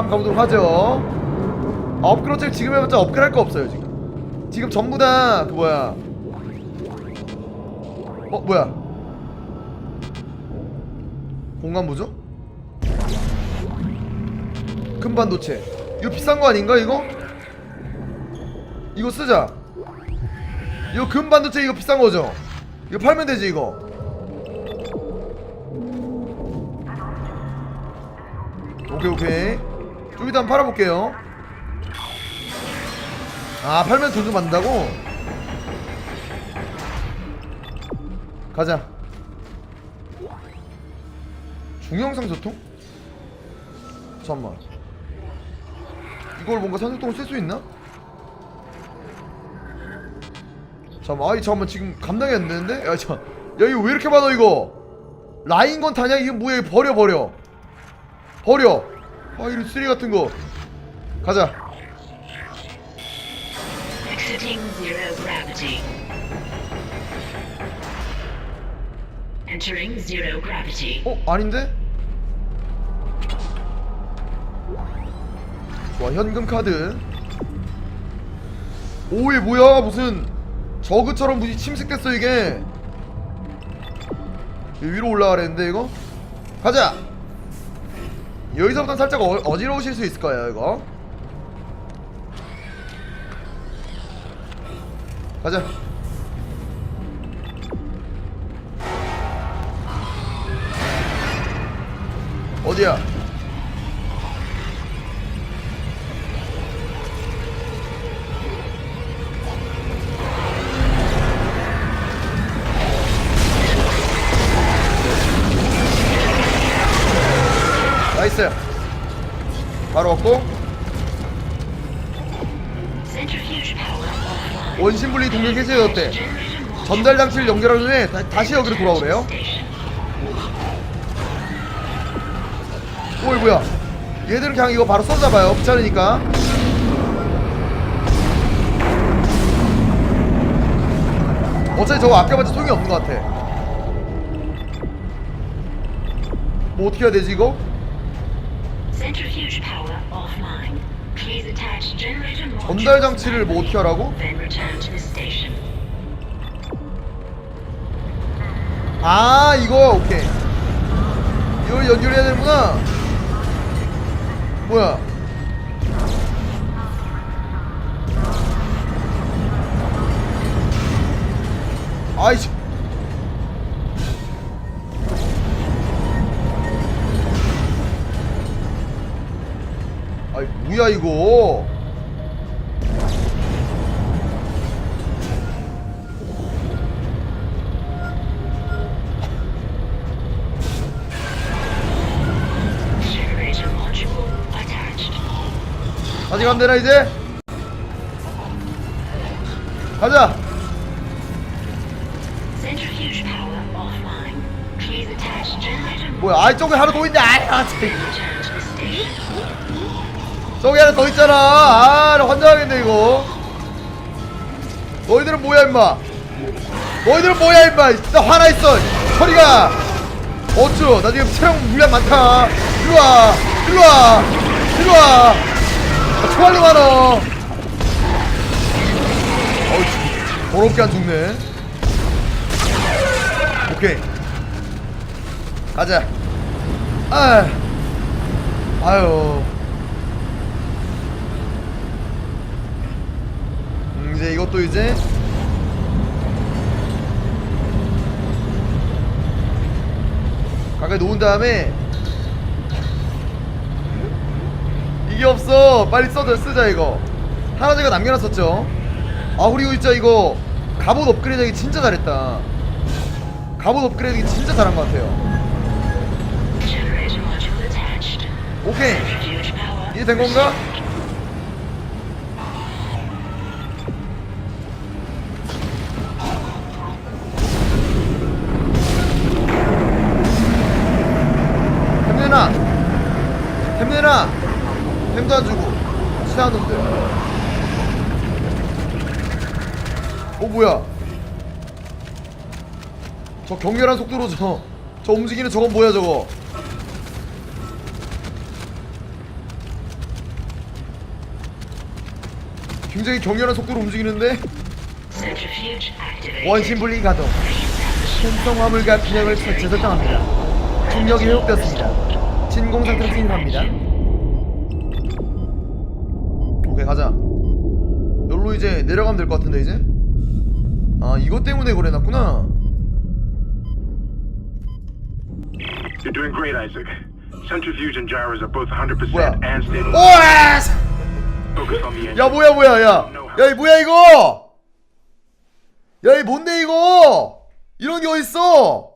한번 가보도록 하죠. 아, 업그레이드 지금 해봤자 업그레이드 할거 없어요 지금. 지금 전부 다 그 뭐야. 어 뭐야. 공간 보죠? 큰 반도체. 이거 비싼 거 아닌가 이거? 이거 쓰자. 이거 금 반 도체 이거 비싼 거죠? 이거 팔면 되지 이거. 오케이 오케이 좀 이따 한번 팔아볼게요 아 팔면 돈좀 받는다고? 가자 중형상 소통? 잠깐만 이걸 뭔가 산소통을 쓸 수 있나? 잠깐만 아이 잠깐만 지금 감당이 안 되는데? 야, 자, 야 이거 왜 이렇게 많아 이거 라인 건 다냐 이거 뭐야 버려 버려 버려 아 이런 쓰레기 같은 거 가자 Exiting zero gravity. Entering zero gravity. 어? 아닌데? 좋아 현금 카드 오이 뭐야 무슨 저그처럼 무지 침식됐어 이게 위로 올라가랬는데 이거? 가자 여기서부터 살짝 어, 어지러우실 수 있을 거예요 이거 가자 어디야? 원심분리 동력 Generator launch 전달 장치를 연결한 후에 다, 다시 여기로 돌아오래요. 오이 뭐야? 얘들은 그냥 이거 바로 써잡아요. 귀찮으니까. 어차피 저거 아껴봤자 소용이 없는 것 같아. 뭐 어떻게 해야 되지 이거? 전달 장치를 뭐 어떻게 하라고? 아 이거 오케이 이걸 연결해야 되는구나 뭐야 아이씨 아이 뭐야 이거 아직 안 되나 이제? 가자. 뭐야? 아 저기 하나 더 있네. 아. 저기 하나 더 있잖아. 아, 나 환장하겠네 이거. 너희들은 뭐야 임마? 너희들은 뭐야 임마? 나 화나 있어. 허리가. 어쭈? 나 지금 체력 물량 많다. 일로 와. 일로 와. 일로 와. 나 총알로 많어. 어우, 더럽게 안 죽네. 오케이. 가자. 아. 아유. 음, 이제 이것도 이제 가까이 놓은 다음에 이게 없어 빨리 써줘 쓰자 이거 하나 제가 남겨놨었죠 아 그리고 진짜 이거 갑옷 업그레이드 하기 진짜 잘했다 갑옷 업그레이드 하기 진짜 잘한 것 같아요. 오케이. 이해 된 건가? 뭐야? 저 격렬한 속도로 저, 저 움직이는 저건 뭐야 저거? 굉장히 격렬한 속도로 움직이는데. 원심 분리 가동. 손성 화물과 균형을 재설정합니다. 중력이 회복되었습니다. 진공 상태로 진입합니다. 오케이 가자. 여기로 이제 내려가면 될 것 같은데 이제 아 이것 때문에 그래놨구나 You're doing great, Isaac. Centrifuge and gyros are both 100% 뭐야 and stable. 오야 Focus on the engine. 야 뭐야 뭐야 야 야이 뭐야 이거 야이 뭔데 이거 이런 게 어딨어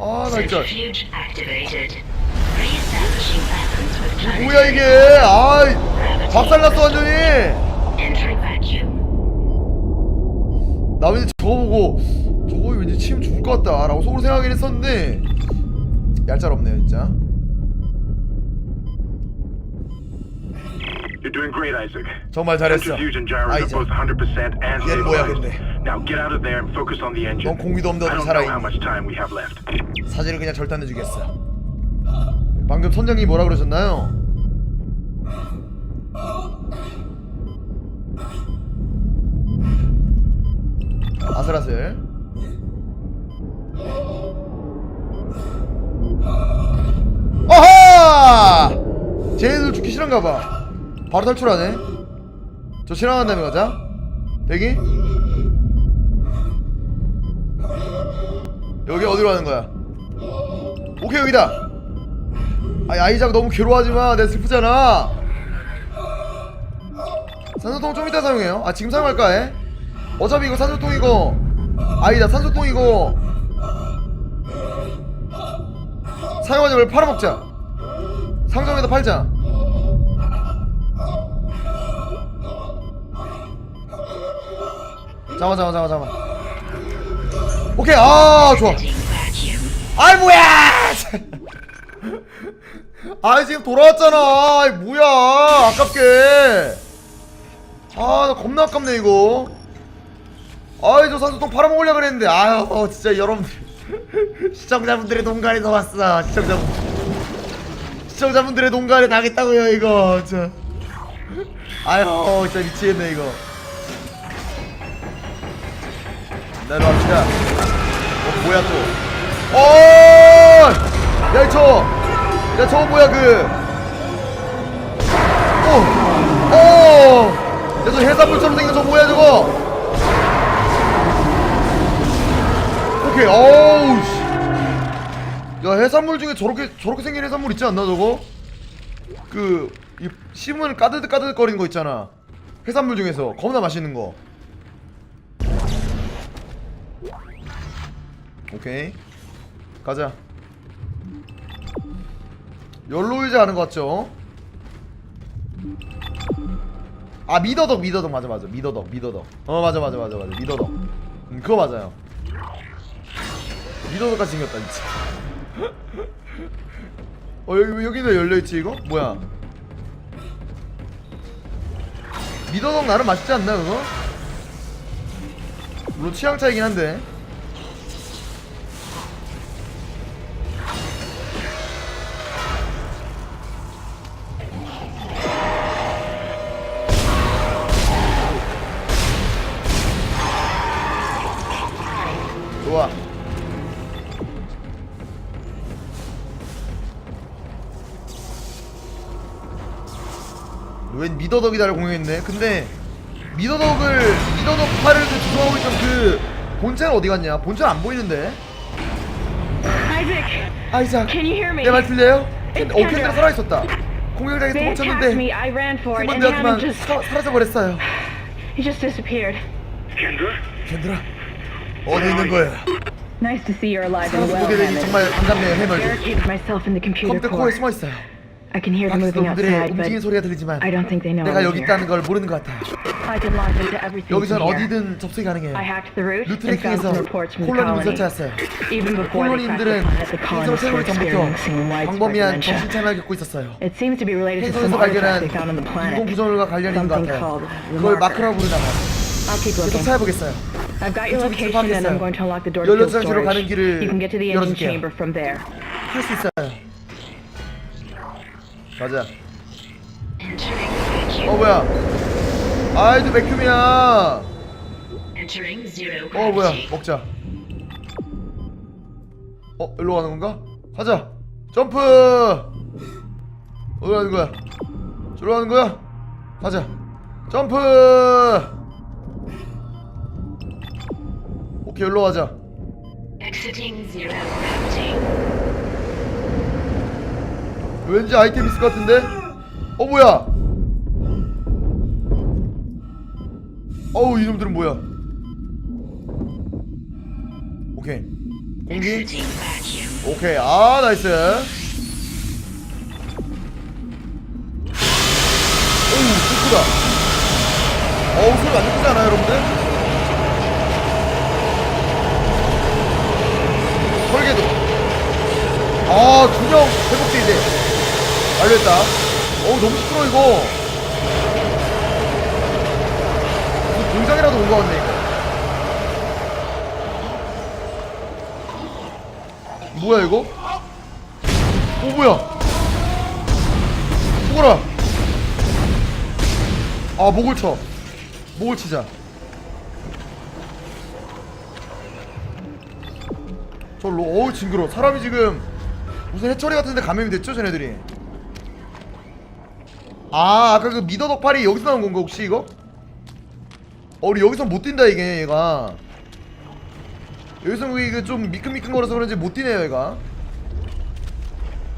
아나 진짜 Centrifuge activated. Reestablishing balance with 뭐야 이게 아이 박살났어 완전히 entering. 나 왠지 저거 보고 저거 왠지 치면 죽을 것 같다 라고 속으로 생각하긴 했었는데 얄짤 없네요 진짜 You're doing great, Isaac. 정말 잘했어 Centrifuge and gyros are 아이자 both 100% and 얘는 뭐야, stabilized. 근데? Now get out of there and focus on the engine. 넌 공기도 없는데 I 어디 don't know 살아있니? how much time we have left. 사진을 그냥 절단해 주겠어 방금 선장님이 뭐라 그러셨나요? 아슬아슬. 아하! 쟤네들 죽기 싫은가봐. 바로 탈출하네. 저 실행한 다음에 가자. 대기? 여기 어디로 가는 거야? 오케이 여기다. 아이 아이작 너무 괴로워하지마. 내가 슬프잖아. 산소통 좀 이따 사용해요. 아 지금 사용할까 해? 어차피 이거 산소통이고 아니다 산소통이고 사용하지 말고 팔아먹자 상점에다 팔자 잠깐만 잠깐만 잠깐만 오케이 아 좋아. 아이 뭐야! 아이 지금 돌아왔잖아. 아이 뭐야? 아깝게. 아 나 겁나 아깝네 이거. 아이 저 산소통 팔아먹으려 그랬는데 아유 어, 진짜 여러분들 시청자분들의 농간에서 왔어 시청자분 시청자분들의 농간에 당했다고요 이거 진짜 아유 어, 진짜 미치겠네 이거 내려갑시다 어 뭐야 또 어! 야, 저! 야, 저거 뭐야, 그. 어! 어! 야, 저 해산물처럼 생긴 저 뭐야, 저거! 오케이, 어우, 씨. 야, 해산물 중에 저렇게, 저렇게 생긴 해산물 있지 않나, 저거? 그, 이, 씹으면 까드득 까드득 거리는 거 있잖아. 해산물 중에서. 겁나 맛있는 거. 오케이. 가자. 열로 이제 하는 거 같죠? 아 미더덕 미더덕 맞아 맞아 미더덕 미더덕 어 맞아 맞아 맞아 맞아 미더덕 음, 그거 맞아요 미더덕같이 생겼다 진짜 어 여기 여기는 왜 열려있지 이거? 뭐야 미더덕 나름 맛있지 않나 그거? 물론 취향 차이긴 한데 미더덕이다를 공유했네. 근데 미더덕을 미더덕 팔을 그 주성하고 있던 그 본체는 어디 갔냐? 본체는 안 보이는데. Isaac, 아이작. can you hear me? 내말 들려요? It's 어 캔들아 Kendra. 살아 있었다. 공격장에서 They attacked me. 도망쳤는데 I ran for it, 힘은 and 되었지만 Hannah just 사, 사라져 버렸어요. he just disappeared. Kendra? 캔들아 어디 있는 거야? Nice to see you're alive and 살아서 well, 보게 되니 Hammond. 정말 반갑네요, 해멀. Barricaded myself in the computer 컴퓨터 코어에. 숨어 있어요. I can hear them moving 놈들의 outside, 움직이는 but 소리가 들리지만 I don't think they know 내가 I'm 여기 here. 있다는 걸 모르는 것 같아. I can launch into everything 여기선 from here. 어디든 접속이 가능해요. I hacked the route and found 루트레킹에서 some reports from the 콜로니를 colony. 설치했어요. Even before they cracked the 콜로니인들은 planet, the 행성을 colonists were 세우기 전부터 experiencing widespread 광범위한 dementia. 정신차를 겪고 있었어요. It seems to be related to 행성에서 발견한 they found on the 인공. 구조물과 관련이 있는 것 Something 같아요. called 그걸 마크라고 marker. 부르다가 I'll keep 계속 looking. 찾아보겠어요. I've got your 이쪽 위치를 location and 파악했어요. I'm going to unlock the door to 연료 fuel 장치로 가는 storage. 길을 You can get to the engine 열어줄게요. chamber from there. 할 수 있어요. 가자. 어 뭐야? 아이도 zero 어 뭐야. 먹자 어 일로 가는 건가? 가자 점프 어디 가는 거야 저로 가는 거야? 가자 점프 오케이 일로 가자. 왠지 아이템 있을 것 같은데? 어 뭐야? 어우 이놈들은 뭐야? 오케이. 공기. 오케이. 아 나이스. 오우 크다. 어우 소리 완전 크지 않아요 여러분들? 설계도. 아 균형 회복돼 이제 완료했다 어우 너무 시끄러워 이거 무슨 공장이라도 온거 같네 이거 뭐야 이거? 오 뭐야? 죽어라. 아 목을 쳐. 목을 치자. 저로 어우 징그러. 사람이 지금 무슨 해처리 같은데 감염이 됐죠, 쟤네들이. 아 아까 그 미더 덕팔이 여기서 나온 건가 혹시 이거? 어 우리 여기서 못 뛴다 이게 얘가. 여기서 이게 좀 미끈미끈 거려서 그런지 못 뛰네요 얘가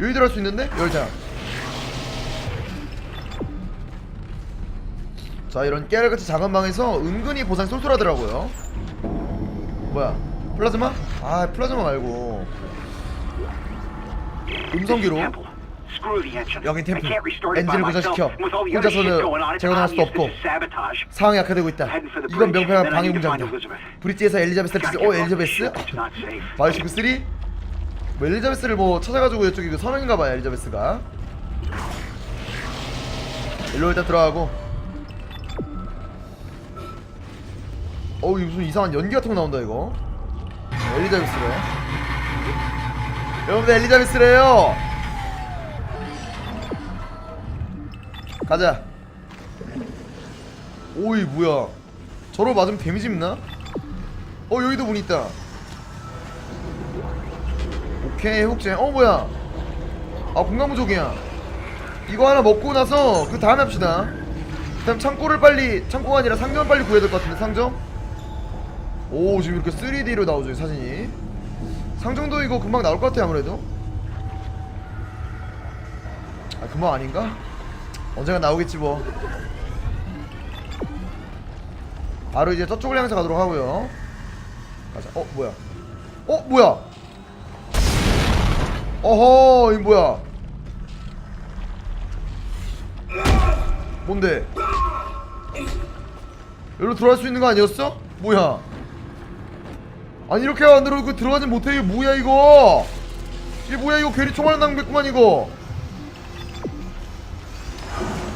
여기 들어갈 수 있는데? 열자 자 이런 깨알같이 작은 방에서 은근히 보상이 쏠쏠하더라고요 뭐야 플라즈마? 아 플라즈마 말고 음성 기록 여긴 템플. 엔진을 other 혼자서는 재건할 수도 없고. 상황이 악화되고 있다 이건 명백한 방해 Elizabeth. 브릿지에서 엘리자베스를 Gotta 찾지 어 엘리자베스? 바이오시크 3? 뭐 엘리자베스를 뭐 찾아가지고 이쪽이 그 선원인가봐요 엘리자베스가 일로 일단 들어가고 어우 무슨 이상한 연기 같은 거 나온다 이거 엘리자베스래 여러분들 엘리자베스래요 가자. 오이 뭐야? 저로 맞으면 데미지 입나? 어 여기도 문 있다. 오케이 회복제 어 뭐야? 아 공간 부족이야. 이거 하나 먹고 나서 그 다음에 합시다. 그 다음 창고를 빨리 창고가 아니라 상점을 빨리 구해야 될 것 같은데 상점? 오 지금 이렇게 3D로 나오죠 이 사진이. 상점도 이거 금방 나올 것 같아 아무래도. 아 금방 아닌가? 언젠가 나오겠지 뭐. 바로 이제 저쪽을 향해서 가도록 하고요. 가자. 어 뭐야? 어 뭐야? 어허 이 뭐야? 뭔데? 여기로 들어갈 수 있는 거 아니었어? 뭐야? 아니 이렇게 만들어놓고 들어가진 못해. 이게 뭐야 이거? 이게 뭐야 이거? 괜히 총알 낭비했구만 이거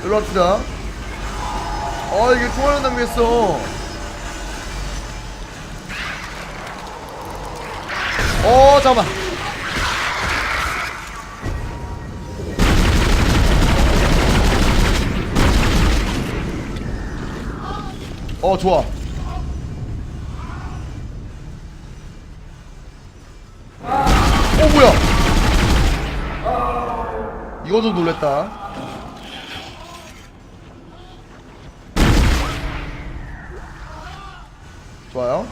일로 합시다. 아 이게 총알 낭비했어. 어 잠깐만. 어 좋아. 어 뭐야? 이거 좀 놀랬다 좋아요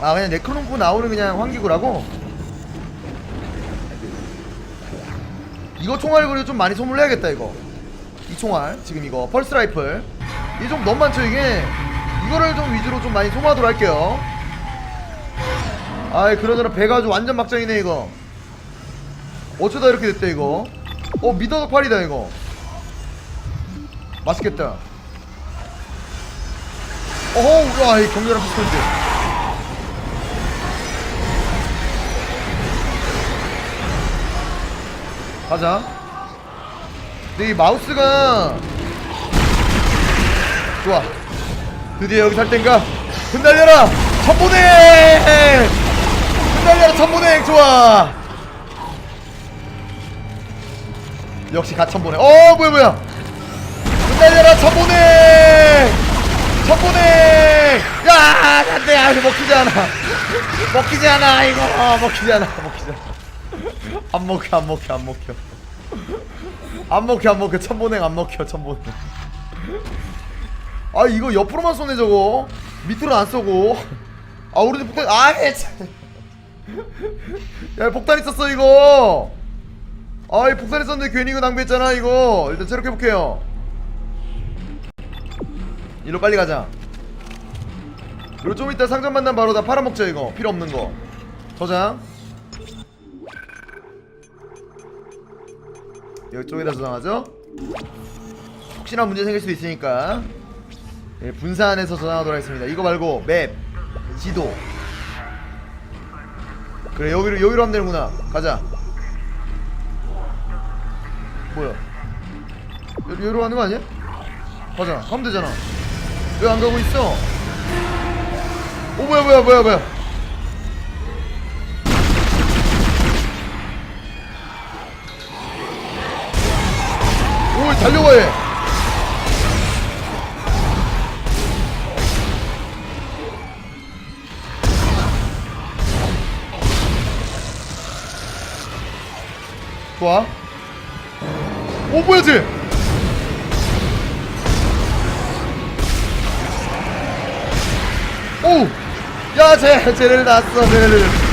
아 그냥 네크롬프 나오는 그냥 환기구라고? 이거 총알 그리고 좀 많이 소물해야겠다 이거. 이 총알 지금 이거. 펄스 라이플. 이게 좀 너무 많죠 이게? 이거를 좀 위주로 좀 많이 소모하도록 할게요. 아이 그러저러 배가 아주 완전 막장이네 이거. 어쩌다 이렇게 됐대 이거? 어 미더덕 팔이다 이거. 맛있겠다. 어허 와이 격렬한 피스톤즈 가자. 근데 이 마우스가 좋아. 드디어 여기 살 땐가? 흩날려라! 천보냉 흩날려라 천보냉 좋아. 역시 가천보냉 어 뭐야 뭐야. 날려라 천보네 천보네 야 안돼. 아 먹히지 않아. 먹히지 않아 이거. 아, 먹히지 않아 먹히지 않아 안 먹혀? 안 먹혀 안 먹혀 안 먹혀. 안 먹혀 천보냉 안 먹혀 천보냉 아 이거 옆으로만 쏘네 저거. 밑으로 안 쏘고. 아 오른쪽 폭탄 아이 참. 야 폭탄 있었어 이거. 아이 폭탄 있었는데 괜히 이거 낭비했잖아 이거. 일단 체력 회복해요. 일로 빨리 가자. 그리고 좀 이따 상점 만나면 바로 다 팔아먹자 이거. 필요 없는 거. 저장 이쪽에다 저장하죠 혹시나 문제 생길 수도 있으니까. 예, 분산해서 저장하도록 하겠습니다. 이거 말고 맵 지도. 그래 여기로 여기로 하면 되는구나. 가자. 뭐야? 여, 여기로 가는 거 아니야? 가자. 가면 되잖아. 왜 안 가고 있어? 오 뭐야 뭐야 뭐야 뭐야 오 달려와 얘 좋아 오 뭐야 쟤 오! 야, 쟤, 쟤를 났어, 쟤를.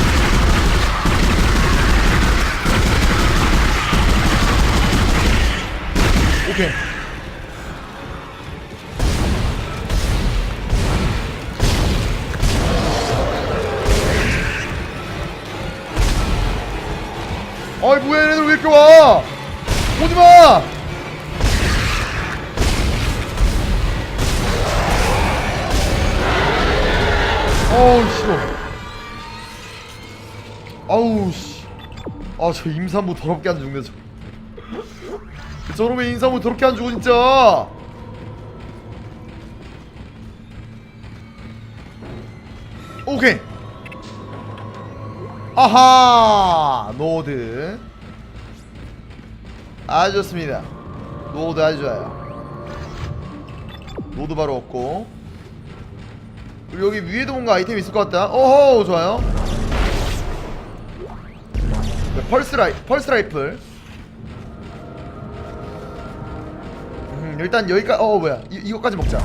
저 임산부 더럽게 안 죽네 저. 저놈의 임산부 더럽게 안 죽어 진짜. 오케이. 아하! 노드. 아주 좋습니다. 노드 아주 좋아요. 노드 바로 없고. 그리고 여기 위에도 뭔가 아이템 있을 것 같다. 오호 좋아요. 네, 펄스 라이 펄스 라이플. 음, 일단 여기까지 어 뭐야 이, 이거까지 먹자.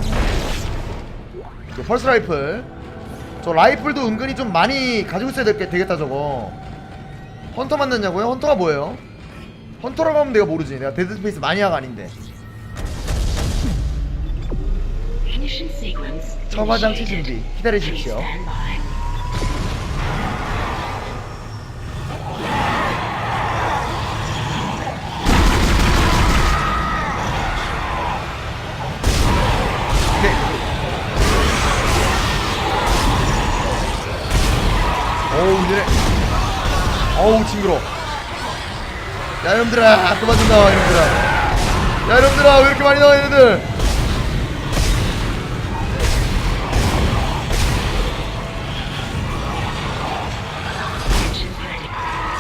네, 펄스 라이플. 저 라이플도 은근히 좀 많이 가지고 있어야 될게 되겠다 저거. 헌터 만났냐고요? 헌터가 뭐예요? 헌터라고 하면 내가 모르지. 내가 데드 스페이스 마니아가 아닌데. Ignition sequence. 처마 장치 initiated. 준비. 기다리십시오. 어우 징그러. 야 그만 좀 나와 이놈들아. 야 이놈들아 왜 이렇게 많이 나와 얘네들?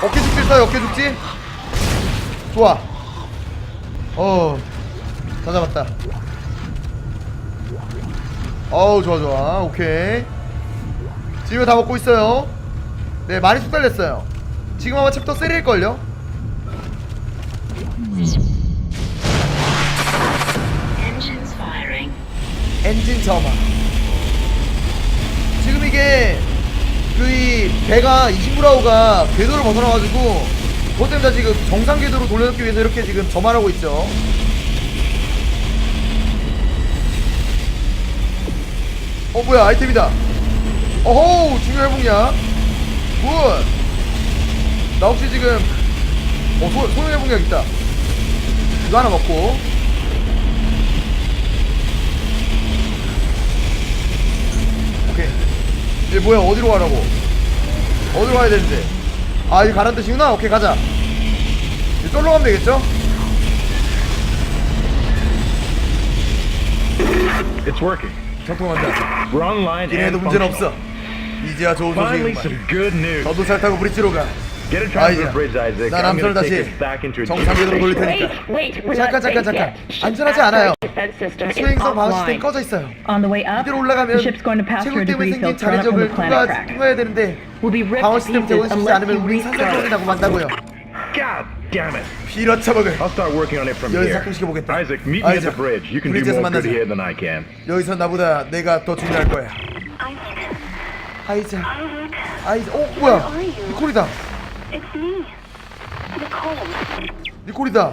어깨 죽지 있어요 어깨 죽지? 좋아. 어다 잡았다. 어우 좋아 좋아. 오케이. 지금 다 먹고 있어요. 네 많이 숙달됐어요 지금 아마 챕터 3일걸요. Engines firing. 엔진 점화. 지금 이게 그 이 배가 이신브라우가 궤도를 벗어나가지고 그것 때문에 다 지금 정상 궤도로 돌려놓기 위해서 이렇게 지금 점화하고 있죠. 어 뭐야 아이템이다. 어허우 중요 회복량 굿 나 혹시 지금 어 소, 소형 회복량 있다. 이거 하나 먹고. 오케이. 얘 뭐야? 어디로 가라고? 어디로 가야 되는데? 아 이거 가란 뜻이구나? 오케이 가자. 이제 쫄러 가면 되겠죠? It's working. 전통한다. We're online and 문제는. 없어. 이제야 좋은 Finally, 소식이구만 some good news. 저도 잘 타고 브릿지로 가 Get a 아, 이제 bridge, Isaac. 난 I'm 함선을 gonna take 다시 us back into a 정상궤도로 돌릴 Wait, 테니까 wait, we're 잠깐 not 잠깐 safe 잠깐 yet. 안전하지 않아요 Defense system is 수행성 방어 시스템 offline. 꺼져 있어요 On the way up, 이대로 올라가면 the ship's going to pass through 채굴 때문에 debris 생긴 field thrown up from 자리적을 planet 통과, crack. 통과해야 되는데 We'll be ripped 방어 시스템 pieces 재건시키지 unless 않으면 you 우린 산산조각이 restart. 나고 만다고요 God damn it. 빌어쳐먹을 I'll start working on it from 여기서 here. 작동시켜보겠다. Isaac, meet me at 아이작, the bridge. You can do 브리지에서 more good 만나자. here than I can. 여기서 나보다 내가 더 중요할 거야 Isaac, 아이자 어 뭐야? 니콜이다 it's me, Nicole. 니콜이다.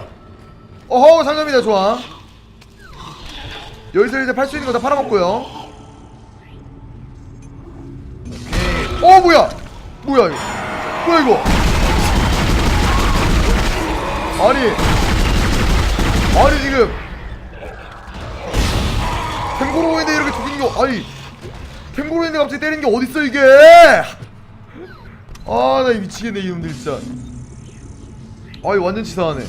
어허 상점이다 좋아 여기서 이제 팔 수 있는 거 다 팔아먹고요. 어 뭐야? 뭐야 이거? 뭐야 이거? 아니. 아니 지금. 탱고로인데 이렇게 죽이는 거 아니. 탱고로인데 갑자기 때리는 게 어딨어 이게 아나 미치겠네 이놈들 진짜. 아이 완전 치사하네.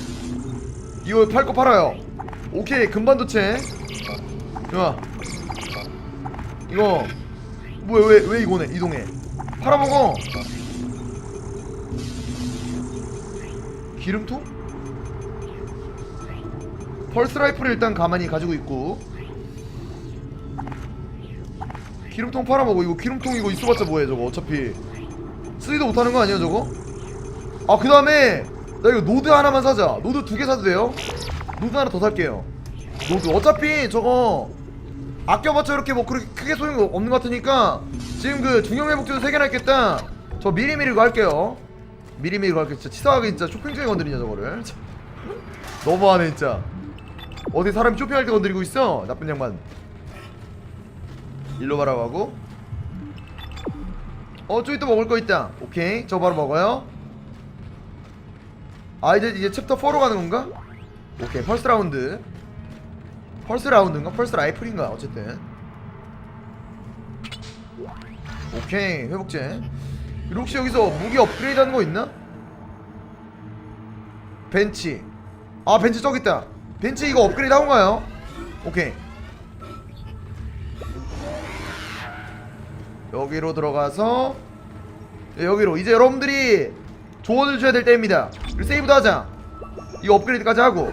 이거 팔 거 팔아요. 오케이 금반도체. 야 이거. 뭐야 왜, 왜 이거네 이동해. 팔아먹어. 기름통? 펄스 라이프를 일단 가만히 가지고 있고. 기름통 팔아먹어. 이거 기름통 이거 있어봤자 뭐해 저거? 어차피 쓰지도 못하는 거 아니야 저거? 아 그 다음에 나 이거 노드 하나만 사자. 노드 두 개 사도 돼요? 노드 하나 더 살게요. 노드. 어차피 저거 아껴봤자 이렇게 뭐 그렇게 크게 소용이 없는 것 같으니까 지금 그 중형 회복제도 세 개나 있겠다. 저 미리미리 이거 할게요. 미리미리 이거 할게요. 진짜 치사하게 진짜 쇼핑 중에 건드리냐 저거를. 참. 너무하네 진짜. 어디 사람이 쇼핑할 때 건드리고 있어? 나쁜 양반. 일로 가라고 하고 어 저기 또 먹을 거 있다. 오케이. 저 바로 먹어요. 아 이제 이제 챕터 4로 가는 건가? 오케이. 펄스 라운드 펄스 라운드인가? 펄스 라이플인가? 어쨌든. 오케이. 회복제. 그리고 혹시 여기서 무기 업그레이드 하는 거 있나? 벤치. 아 벤치 저기 있다. 벤치 이거 업그레이드 하고 가요. 오케이 여기로 들어가서 네, 여기로. 이제 여러분들이 조언을 줘야 될 때입니다. 세이브도 하자. 이거 업그레이드까지 하고